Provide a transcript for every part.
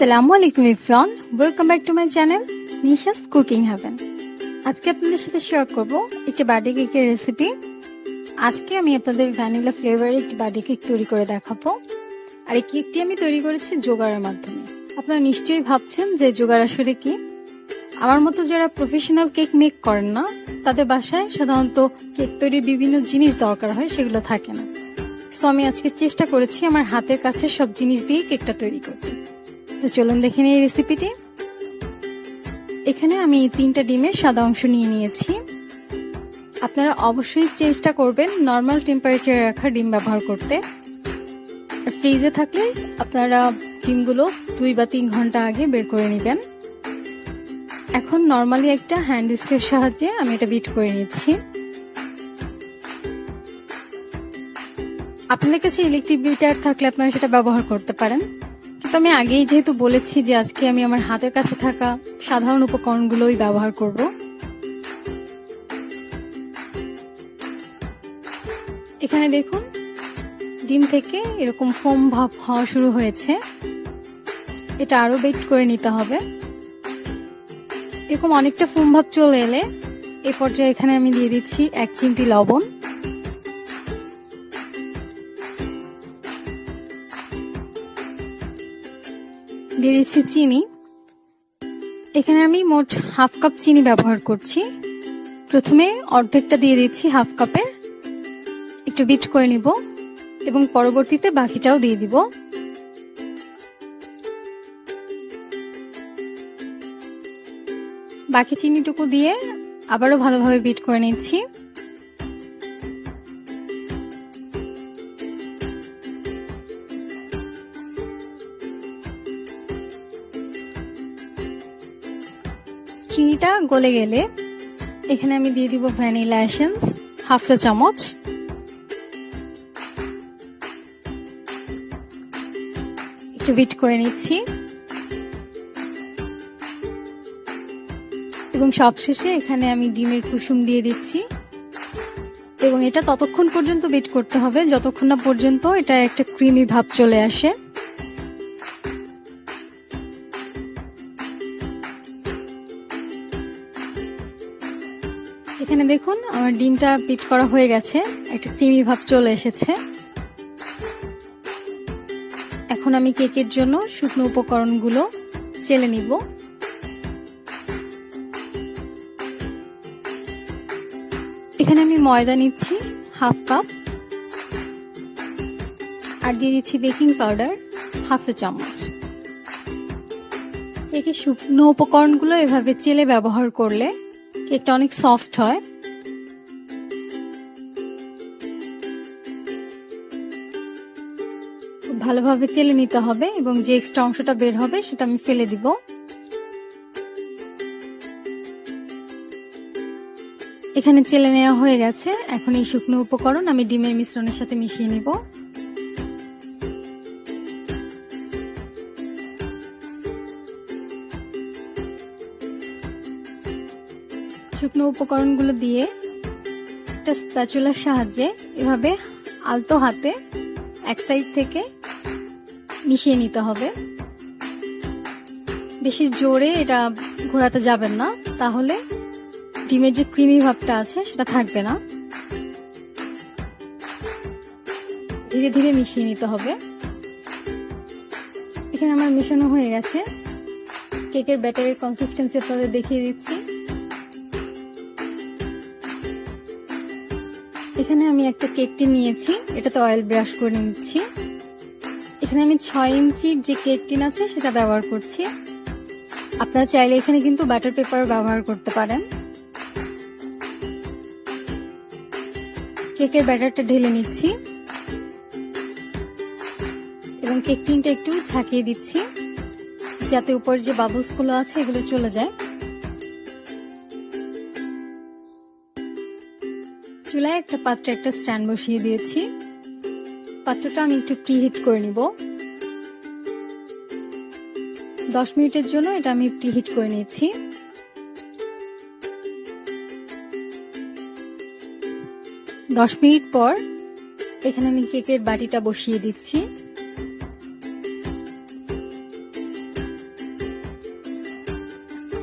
আসসালামু আলাইকুম, Ifran. Welcome back to my channel Nisha's cooking haven আজকে আপনাদের সাথে শেয়ার করব একটি বার্থডে কেকের রেসিপি আজকে আমি আপনাদের ভ্যানিলা ফ্লেভারের একটি বার্থডে কেক তৈরি করে দেখাবো। আর এই কেকটি আমি তৈরি করেছি জোগাড়ের মাধ্যমে। আপনারা নিশ্চয়ই ভাবছেন যে জোগাড় আসলে কি? আমার মতো যারা প্রফেশনাল কেক মেক করেন না, তাদের বাসায় সাধারণত কেক তৈরির বিভিন্ন জিনিস দরকার হয়, সেগুলো থাকে না। তো আমি আজকে চেষ্টা করেছি আমার হাতের কাছে সব জিনিস দিয়ে কেকটা তৈরি করতে। তো চলুন দেখে নিই রেসিপিটি এখানে আমি তিনটা ডিমের সাদা অংশ নিয়ে নিয়েছি। আপনারা অবশ্যই চেষ্টা করবেন নর্মাল টেম্পারেচারে রাখা ডিম ব্যবহার করতে। ফ্রিজে থাকলে আপনারা ডিমগুলো দুই বা তিন ঘণ্টা আগে বের করে নেবেন। এখন নর্মালি একটা হ্যান্ড উইস্কের সাহায্যে আমি এটা বিট করে নিচ্ছি। আপনাদের কাছে ইলেকট্রিক বিটার থাকলে আপনারা সেটা ব্যবহার করতে পারেন। কিন্তু আমি আগেই যেহেতু বলেছি যে আজকে আমি আমার হাতের কাছে থাকা সাধারণ উপকরণগুলোই ব্যবহার করব। এখানে দেখুন, ডিম থেকে এরকম ফোম ভাব হওয়া শুরু হয়েছে। এটা আরও বেট করে নিতে হবে। এরকম অনেকটা ফোম ভাব চলে এলে এ পর্যায়ে এখানে আমি দিয়ে দিচ্ছি এক চিমটি লবণ। দিয়ে দিচ্ছি চিনি। এখানে আমি মোট হাফ কাপ চিনি ব্যবহার করছি। প্রথমে অর্ধেকটা দিয়ে দিচ্ছি হাফ কাপের একটু বিট করে নিব এবং পরবর্তীতে বাকিটাও দিয়ে দিব। বাকি চিনিটুকু দিয়ে আবারও ভালোভাবে বিট করে নিচ্ছি। চিনিটা গলে গেলে এখানে আমি দিয়ে দিব ভ্যানিলা এসেন্স, হাফ চা চামচ। একটু বিট করে নিচ্ছি। এবং সবশেষে এখানে আমি ডিমের কুসুম দিয়ে দিচ্ছি। এবং এটা ততক্ষণ পর্যন্ত বিট করতে হবে। যতক্ষণ না পর্যন্ত এটা একটা ক্রিমি ভাব চলে আসে। দেখুন, আমার ডিমটা বিট করা হয়ে গেছে। একটা ক্রিমি ভাব চলে এসেছে। এখন আমি কেকের জন্য শুকনো উপকরণগুলো চেলে নিব। এখানে আমি ময়দা নিচ্ছি, হাফ কাপ। আর দিয়ে দিচ্ছি বেকিং পাউডার, হাফ চা চামচ। কেকের শুকনো উপকরণগুলো এভাবে চেলে ব্যবহার করলে কেকটা অনেক সফট হয়। ভালোভাবে চেলে নিতে হবে এবং যে এক্সট্রা অংশটা বের হবে সেটা আমি ফেলে দিব। এখানে চেলে নেওয়া হয়ে গেছে। এখন এই শুকনো উপকরণ আমি ডিমের মিশ্রণের সাথে মিশিয়ে নিব। শুকনো উপকরণগুলো দিয়ে একটা স্প্যাচুলার সাহায্যে এভাবে আলতো হাতে এক সাইড থেকে মিশিয়ে নিতে হবে। বেশি জোরে এটা ঘোরাতে যাবেন না, তাহলে ডিমের যে ক্রিমি ভাবটা আছে সেটা থাকবে না। ধীরে ধীরে মিশিয়ে নিতে হবে। এখানে আমার মিশানো হয়ে গেছে। কেকের ব্যাটারের কনসিস্টেন্সি আপনাদের দেখিয়ে দিচ্ছি। এখানে আমি একটা কেকটি নিয়েছি, এটাতে অয়েল ব্রাশ করে নিচ্ছি। এখানে আমি ছয় ইঞ্চির যে কেক টিন আছে সেটা ব্যবহার করছি। আপনারা চাইলে এখানে কিন্তু বাটার পেপার ব্যবহার করতে পারেন। কেকের ব্যাটারটা ঢেলে নিচ্ছি। এবং কেক টিনটা একটু ছাকিয়ে দিচ্ছি, যাতে উপর যে বাবলসগুলো আছে এগুলো চলে যায়। চুলায় একটা পাত্রে একটা স্ট্যান্ড বসিয়ে দিয়েছি। পাত্রটা আমি একটু প্রিহিট করে নিব। দশ মিনিটের জন্য এটা আমি প্রিহিট করে নিয়েছি। দশ মিনিট পর এখানে আমি কেকের বাটিটা বসিয়ে দিচ্ছি।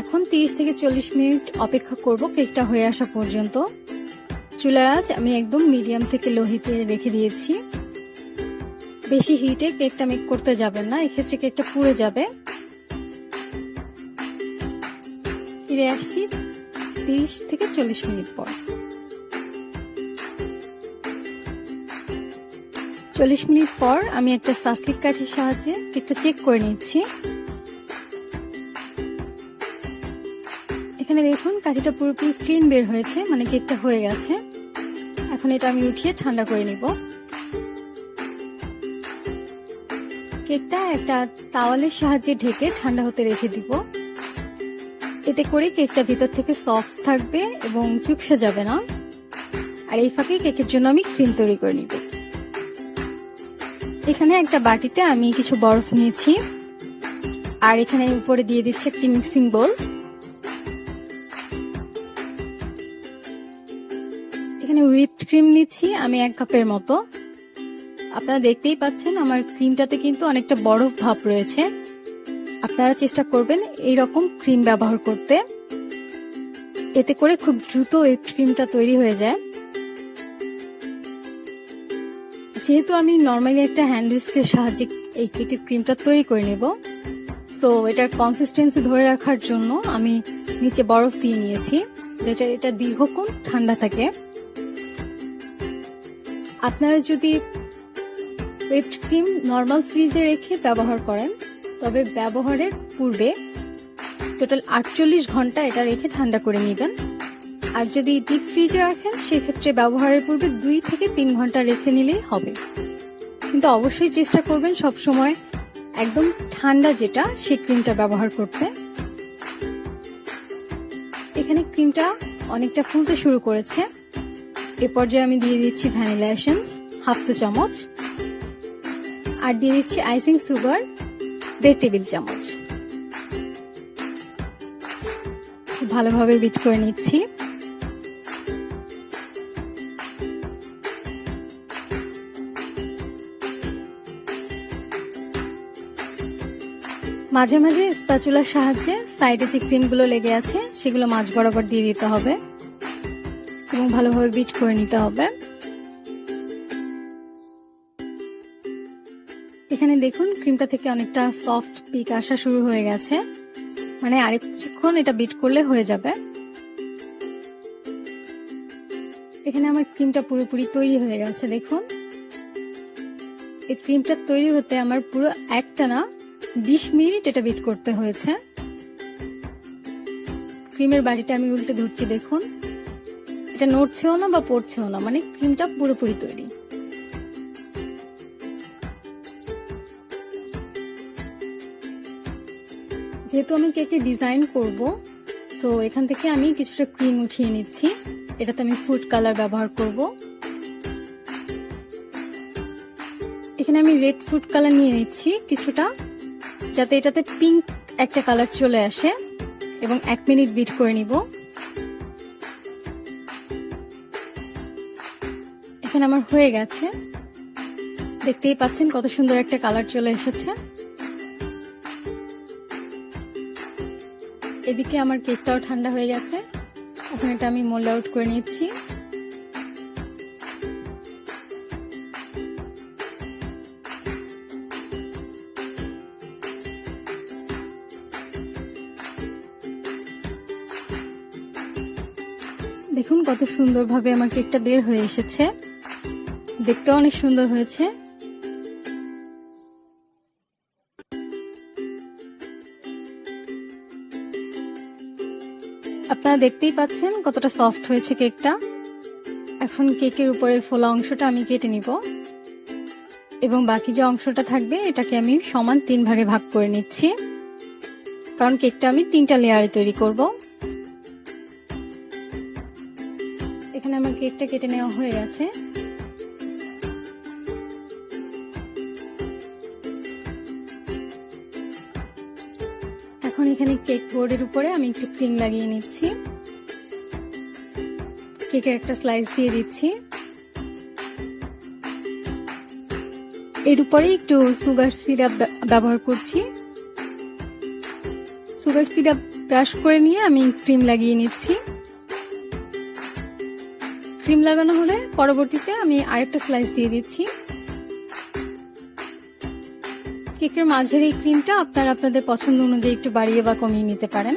এখন তিরিশ থেকে চল্লিশ মিনিট অপেক্ষা করব কেকটা হয়ে আসা পর্যন্ত। চুলার আঁচ আমি একদম মিডিয়াম থেকে লো হিটে রেখে দিয়েছি। বেশি হিটে কেকটা মেক করতে যাবেন না, এক্ষেত্রে কেকটা পুড়ে যাবে। ফিরে আসছি তিরিশ থেকে চল্লিশ মিনিট পর। চল্লিশ মিনিট পর আমি একটা সাসলিক কাঠের সাহায্যে কেকটা চেক করে নিচ্ছি। এখানে দেখুন, কাঠিটা পুরোপুরি ক্লিন বের হয়েছে মানে কেকটা হয়ে গেছে। এখন এটা আমি উঠিয়ে ঠান্ডা করে নিব। কেকটা একটা তাওয়ালের সাহায্যে ঢেকে ঠান্ডা হতে রেখে দিব। এতে করে কেকটা ভিতর থেকে সফট থাকবে এবং চুপসে যাবে না। আর এই ফাঁকে কেকের জন্য আমি ক্রিম তৈরি করে নিব। এখানে একটা বাটিতে আমি কিছু বরফ নিয়েছি। আর এখানে উপরে দিয়ে দিচ্ছি একটি মিক্সিং বোল। এখানে হুইপড ক্রিম নিচ্ছি আমি এক কাপের মতো। আপনারা দেখতেই পাচ্ছেন আমার ক্রিমটাতে কিন্তু অনেকটা বরফ ভাব রয়েছে। আপনারা চেষ্টা করবেন এই রকম ক্রিম ব্যবহার করতে। এতে করে খুব দ্রুত এই ক্রিমটা তৈরি হয়ে যায়। যেহেতু আমি নর্মালি একটা হ্যান্ড উইস্কের সাহায্যে এই কেকের ক্রিমটা তৈরি করে নেব সো এটার কনসিস্টেন্সি ধরে রাখার জন্য আমি নিচে বরফ দিয়ে নিয়েছি, যেটা এটা দীর্ঘক্ষণ ঠান্ডা থাকে। আপনারা যদি হুইপড ক্রিম নর্মাল ফ্রিজে রেখে ব্যবহার করেন, তবে ব্যবহারের পূর্বে টোটাল আটচল্লিশ ঘণ্টা এটা রেখে ঠান্ডা করে নেবেন। আর যদি ডিপ ফ্রিজে রাখেন, সেক্ষেত্রে ব্যবহারের পূর্বে দুই থেকে তিন ঘণ্টা রেখে নিলেই হবে। কিন্তু অবশ্যই চেষ্টা করবেন সব সময় একদম ঠান্ডা যেটা সেই ক্রিমটা ব্যবহার করতে। এখানে ক্রিমটা অনেকটা ফুলতে শুরু করেছে। এ পর্যায়ে আমি দিয়ে দিচ্ছি ভ্যানিলা এসেন্স, হাফ চা চামচ। আর দিয়ে দিচ্ছি আইসিং সুগার দেড় টেবিল চামচ। ভালোভাবে বিট করে নিচ্ছি। মাঝে মাঝে স্প্যাচুলার সাহায্যে সাইডে যে ক্রিমগুলো লেগে আছে, সেগুলো মাছ বরাবর দিয়ে দিতে হবে এবং ভালোভাবে বিট করে নিতে হবে। এখানে দেখুন ক্রিমটা থেকে অনেকটা সফট পিক আসা শুরু হয়ে গেছে। মানে আরেক কিছুক্ষণ এটা বিট করলে হয়ে যাবে। এখানে আমার ক্রিমটা পুরোপুরি তৈরি হয়ে গেছে, দেখুন। এই ক্রিমটা তৈরি হতে আমার পুরো একটা না, বিশ মিনিট এটা বিট করতে হয়েছে। ক্রিমের বাড়িটা আমি উল্টে ধরছি, দেখুন। এটা নড়ছেও না বা পড়ছেও না মানে ক্রিমটা পুরোপুরি তৈরি। যেহেতু আমি কেকে ডিজাইন করব সো এখান থেকে আমি কিছুটা ক্রিম উঠিয়ে নিচ্ছি। এটাতে আমি ফুড কালার ব্যবহার করব। এখানে আমি রেড ফুড কালার নিয়ে নিচ্ছি কিছুটা, যাতে এটাতে পিঙ্ক একটা কালার চলে আসে, এবং এক মিনিট বিট করে নিব। এখানে আমার হয়ে গেছে। দেখতেই পাচ্ছেন কত সুন্দর একটা কালার চলে এসেছে। এদিকে আমার কেকটাও ঠান্ডা হয়ে গেছে। এখন এটা আমি মোল্ড আউট করে নিচ্ছি। দেখুন কত সুন্দরভাবে আমার কেকটা বের হয়ে এসেছে। দেখতেও অনেক সুন্দর হয়েছে। আপনারা দেখতেই পাচ্ছেন কতটা সফট হয়েছে কেকটা এখন কেকের উপরের ফোলা অংশটা আমি কেটে নিব। এবং বাকি যে অংশটা থাকবে, এটাকে আমি সমান তিন ভাগে ভাগ করে নিচ্ছি। কারণ কেকটা আমি তিনটা লেয়ারে তৈরি করব। এখানে আমার কেকটা কেটে নেওয়া হয়ে গেছে। এখন কেক বোর্ডের উপরে আমি একটু ক্রিম লাগিয়ে নিচ্ছি। কেকের একটা স্লাইস দিয়ে দিচ্ছি। এর উপরে একটু সুগার সিরাপ ব্যবহার করছি। সুগার সিরাপ ব্রাশ করে নিয়ে আমি ক্রিম লাগিয়ে নিচ্ছি। ক্রিম লাগানো হলে পরবর্তীতে আমি আরেকটা স্লাইস দিয়ে দিচ্ছি। কেকের মাঝের এই ক্রিমটা আপনারা আপনাদের পছন্দ অনুযায়ী একটু বাড়িয়ে বা কমিয়ে নিতে পারেন।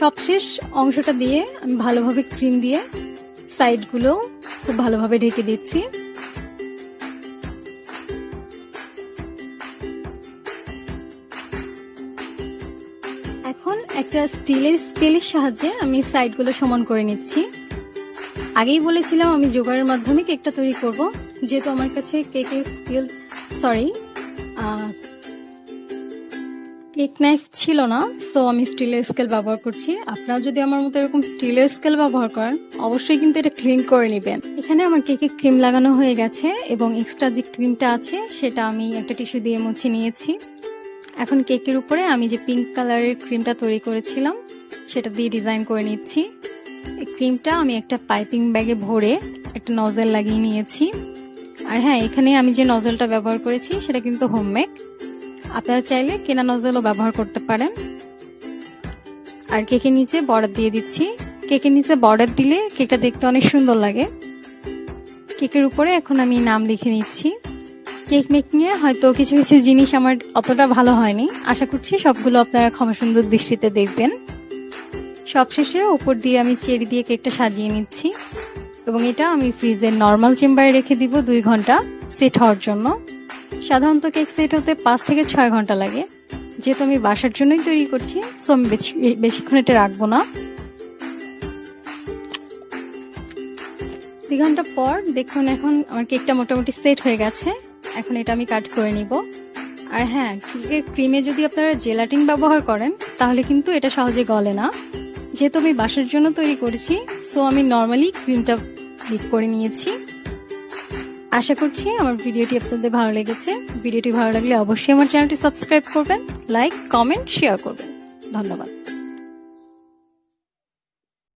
সবশেষ অংশটা দিয়ে আমি ভালোভাবে ক্রিম দিয়ে সাইডগুলো খুব ভালোভাবে ঢেকে দিচ্ছি। এখন একটা স্টিলের স্কেলের সাহায্যে আমি সাইডগুলো সমান করে নিচ্ছি। আগেই বলেছিলাম আমি জোগাড়ের মাধ্যমে কেকটা তৈরি করব। যেহেতু আমার কাছে কেকের স্কেল সরি কেক নাইফ ছিল না সো আমি স্টিলের স্কেল ব্যবহার করছি। আপনারা যদি আমার মতো এরকম স্টিলের স্কেল ব্যবহার করেন, অবশ্যই কিন্তু এটা ক্লিন করে নেবেন। এখানে আমার কেকে ক্রিম লাগানো হয়ে গেছে এবং এক্সট্রা যে ক্রিমটা আছে, সেটা আমি একটা টিস্যু দিয়ে মুছে নিয়েছি। এখন কেকের উপরে আমি যে পিঙ্ক কালারের ক্রিমটা তৈরি করেছিলাম, সেটা দিয়ে ডিজাইন করে নিচ্ছি। এই ক্রিমটা আমি একটা পাইপিং ব্যাগে ভরে একটা নজেল লাগিয়ে নিয়েছি। আর হ্যাঁ এখানে আমি যে নজেলটা ব্যবহার করেছি, সেটা কিন্তু হোমমেড আপনারা চাইলে কেনা নজেলও ব্যবহার করতে পারেন। আর কেকের নিচে বর্ডার দিয়ে দিচ্ছি। কেকের নিচে বর্ডার দিলে কেকটা দেখতে অনেক সুন্দর লাগে। কেকের উপরে এখন আমি নাম লিখে নিচ্ছি। কেক মেকিংয়ে হয়তো কিছু কিছু জিনিস আমার অতটা ভালো হয়নি। আশা করছি সবগুলো আপনারা ক্ষমা সুন্দর দৃষ্টিতে দেখবেন। সবশেষে উপর দিয়ে আমি চেরি দিয়ে কেকটা সাজিয়ে নিচ্ছি। এবং এটা আমি ফ্রিজের নর্মাল চেম্বারে রেখে দিব দুই ঘণ্টা সেট হওয়ার জন্য। সাধারণত কেক সেট হতে পাঁচ থেকে ছয় ঘণ্টা লাগে। যেহেতু আমি বাসার জন্যই তৈরি করছি সো আমি বেশি- বেশিক্ষণ এটা রাখব না। দুই ঘণ্টা পর দেখুন এখন আমার কেকটা মোটামুটি সেট হয়ে গেছে। এখন এটা আমি কাট করে নিব। আর হ্যাঁ কেকের ক্রিমে যদি আপনারা জেলাটিন ব্যবহার করেন, তাহলে কিন্তু এটা সহজে গলে না। যেহেতু আমি বাসার জন্য তৈরি করেছি সো আমি নর্মালি ক্রিমটা ক্লিক করে নিয়েছি। আশা করছি আমার ভিডিওটি আপনাদের ভালো লেগেছে। ভিডিওটি ভালো লাগলে অবশ্যই আমার চ্যানেলটি সাবস্ক্রাইব করবেন, লাইক, কমেন্ট, শেয়ার করবেন। ধন্যবাদ।